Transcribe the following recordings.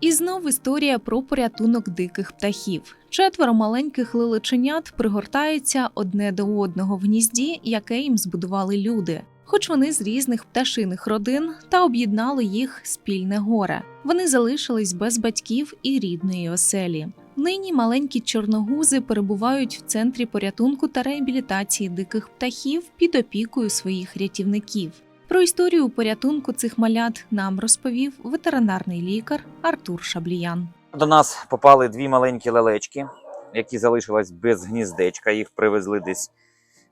І знов історія про порятунок диких птахів. Четверо маленьких лиличенят пригортаються одне до одного в гнізді, яке їм збудували люди. Хоч вони з різних пташиних родин та об'єднали їх спільне горе. Вони залишились без батьків і рідної оселі. Нині маленькі чорногузи перебувають в центрі порятунку та реабілітації диких птахів під опікою своїх рятівників. Про історію порятунку цих малят нам розповів ветеринарний лікар Артур Шабліян. До нас попали дві маленькі лелечки, які залишились без гніздечка. Їх привезли десь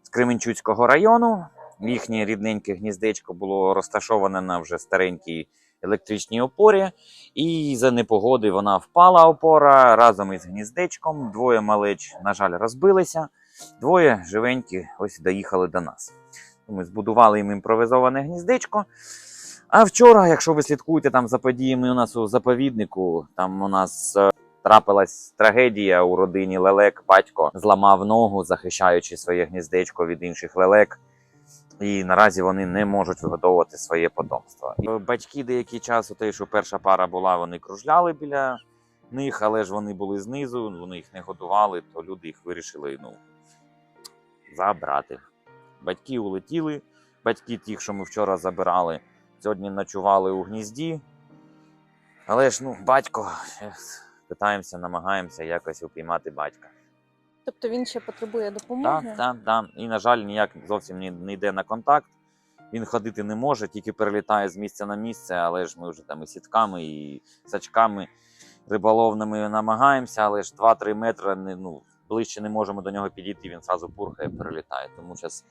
з Кременчуцького району. Їхнє рідненьке гніздечко було розташоване на вже старенькій електричній опорі. І за непогоди вона впала опора разом із гніздечком. Двоє малеч, на жаль, розбилися. Двоє живенькі ось доїхали до нас. Ми збудували їм імпровізоване гніздечко. А вчора, якщо ви слідкуєте там за подіями у нас у заповіднику, там у нас е, трапилась трагедія у родині лелек. Батько зламав ногу, захищаючи своє гніздечко від інших лелек. І наразі вони не можуть вигодовувати своє потомство. І Батьки деякий час, те, що перша пара була, вони кружляли біля них, але ж вони були знизу, вони їх не годували, то люди їх вирішили ну, забрати. Батьки улетіли, батьки тих, що ми вчора забирали, сьогодні ночували у гнізді. Але ж ну, батько, питаємося, намагаємося якось упіймати батька. Тобто він ще потребує допомоги? Так, так, так. І, на жаль, ніяк зовсім не, не йде на контакт. Він ходити не може, тільки перелітає з місця на місце, але ж ми вже там і сітками, і сачками риболовними намагаємося, але ж 2-3 метри не, ну, ближче не можемо до нього підійти, він зразу пурхає, перелітає. Тому зараз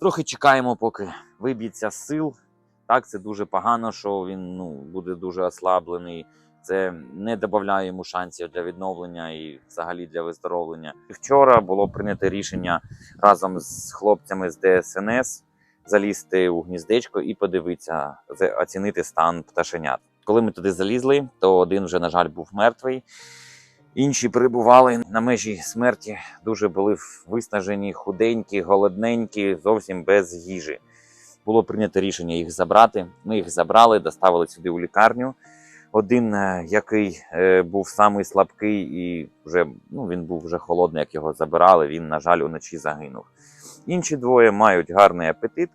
трохи чекаємо, поки виб'ється з сил. Так, це дуже погано, що він ну, буде дуже ослаблений. Це не додає йому шансів для відновлення і взагалі для виздоровлення. Вчора було прийнято рішення разом з хлопцями з ДСНС залізти у гніздечко і подивитися, оцінити стан пташенят. Коли ми туди залізли, то один вже, на жаль, був мертвий. Інші перебували на межі смерті, дуже були виснажені, худенькі, голодненькі, зовсім без їжі. Було прийнято рішення їх забрати. Ми їх забрали, доставили сюди у лікарню. Один, е, який е, був самий слабкий, і вже ну, він був вже холодний, як його забирали. Він, на жаль, уночі загинув. Інші двоє мають гарний апетит,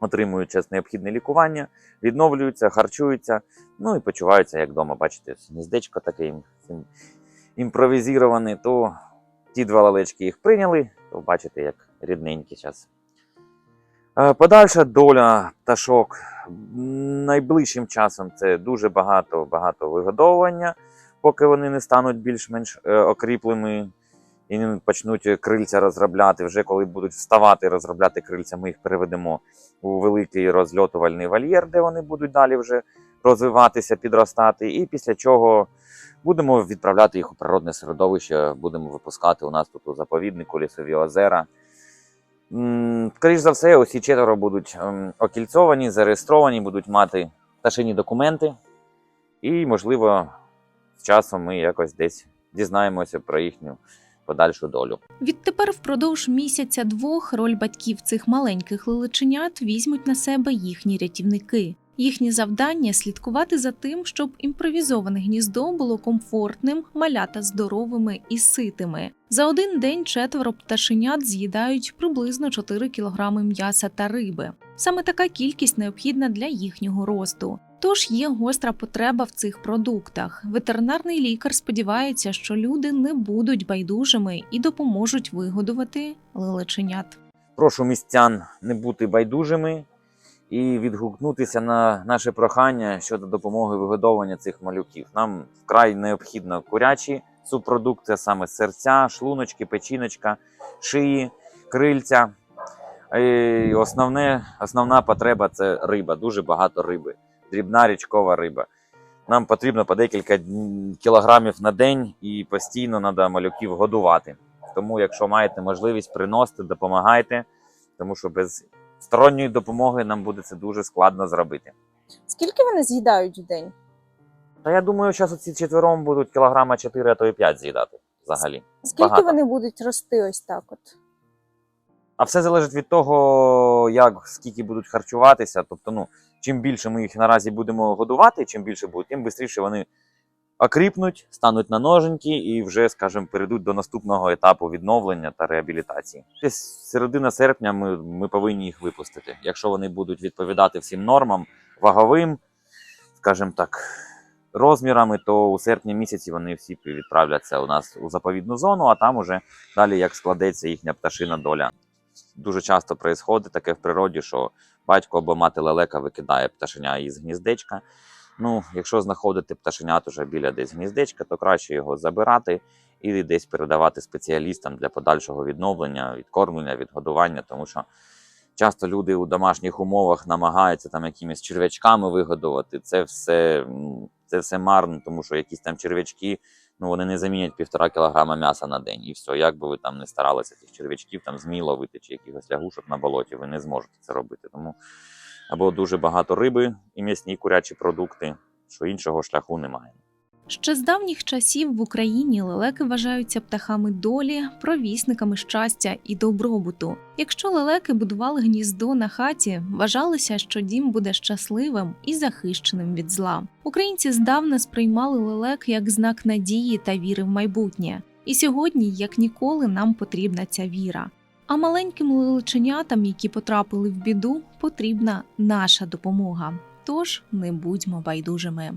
отримують час необхідне лікування, відновлюються, харчуються, ну і почуваються як вдома. Бачите, гніздечко таке ім- ім- то ті два лалечки їх прийняли, то бачите, як рідненькі зараз. Подальша доля пташок найближчим часом це дуже багато багато вигодовування, поки вони не стануть більш-менш е, окріплими і не почнуть крильця розробляти. Вже коли будуть вставати розробляти крильця, ми їх переведемо у великий розльотувальний вольєр, де вони будуть далі вже розвиватися, підростати. І після чого будемо відправляти їх у природне середовище, будемо випускати у нас тут у заповіднику лісові озера. М, Скоріш за все, усі четверо будуть ем, окільцовані, зареєстровані, будуть мати пташині документи. І, можливо, з часом ми якось десь дізнаємося про їхню подальшу долю. Відтепер впродовж місяця-двох роль батьків цих маленьких лиличенят візьмуть на себе їхні рятівники. Їхнє завдання слідкувати за тим, щоб імпровізоване гніздо було комфортним, малята здоровими і ситими. За один день четверо пташенят з'їдають приблизно 4 кг м'яса та риби. Саме така кількість необхідна для їхнього росту. Тож є гостра потреба в цих продуктах. Ветеринарний лікар сподівається, що люди не будуть байдужими і допоможуть вигодувати лилеченят. Прошу містян не бути байдужими і відгукнутися на наше прохання щодо допомоги вигодовування цих малюків. Нам вкрай необхідно курячі субпродукти, саме серця, шлуночки, печіночка, шиї, крильця. І основне, основна потреба це риба, дуже багато риби, дрібна річкова риба. Нам потрібно по декілька кілограмів на день і постійно треба малюків годувати. Тому, якщо маєте можливість, приносити, допомагайте, тому що без сторонньої допомоги нам буде це дуже складно зробити. Скільки вони з'їдають в день? Та я думаю, зараз ці четвером будуть кілограма 4, а то і 5 з'їдати взагалі. Скільки Багато. вони будуть рости ось так от? А все залежить від того, як скільки будуть харчуватися. Тобто, ну, чим більше ми їх наразі будемо годувати, чим більше будуть, тим швидше вони окріпнуть, стануть на ноженьки і вже, скажімо, перейдуть до наступного етапу відновлення та реабілітації. Десь середина серпня ми, ми повинні їх випустити. Якщо вони будуть відповідати всім нормам, ваговим, скажімо так, розмірами, то у серпні місяці вони всі відправляться у нас у заповідну зону, а там уже далі як складеться їхня пташина доля. Дуже часто відбувається таке в природі, що батько або мати лелека викидає пташеня із гніздечка. Ну, якщо знаходити пташенят уже біля десь гніздечка, то краще його забирати і десь передавати спеціалістам для подальшого відновлення, відкормлення, відгодування, тому що часто люди у домашніх умовах намагаються там якимись черв'ячками вигодувати. Це все, це все марно, тому що якісь там черв'ячки, ну вони не замінять півтора кілограма м'яса на день. І все, як би ви там не старалися цих черв'ячків там змій ловити чи якихось лягушок на болоті, ви не зможете це робити. Тому або дуже багато риби і м'ясні курячі продукти, що іншого шляху немає. Ще з давніх часів в Україні лелеки вважаються птахами долі, провісниками щастя і добробуту. Якщо лелеки будували гніздо на хаті, вважалося, що дім буде щасливим і захищеним від зла. Українці здавна сприймали лелек як знак надії та віри в майбутнє. І сьогодні, як ніколи, нам потрібна ця віра. А маленьким личенятам, які потрапили в біду, потрібна наша допомога. Тож не будьмо байдужими.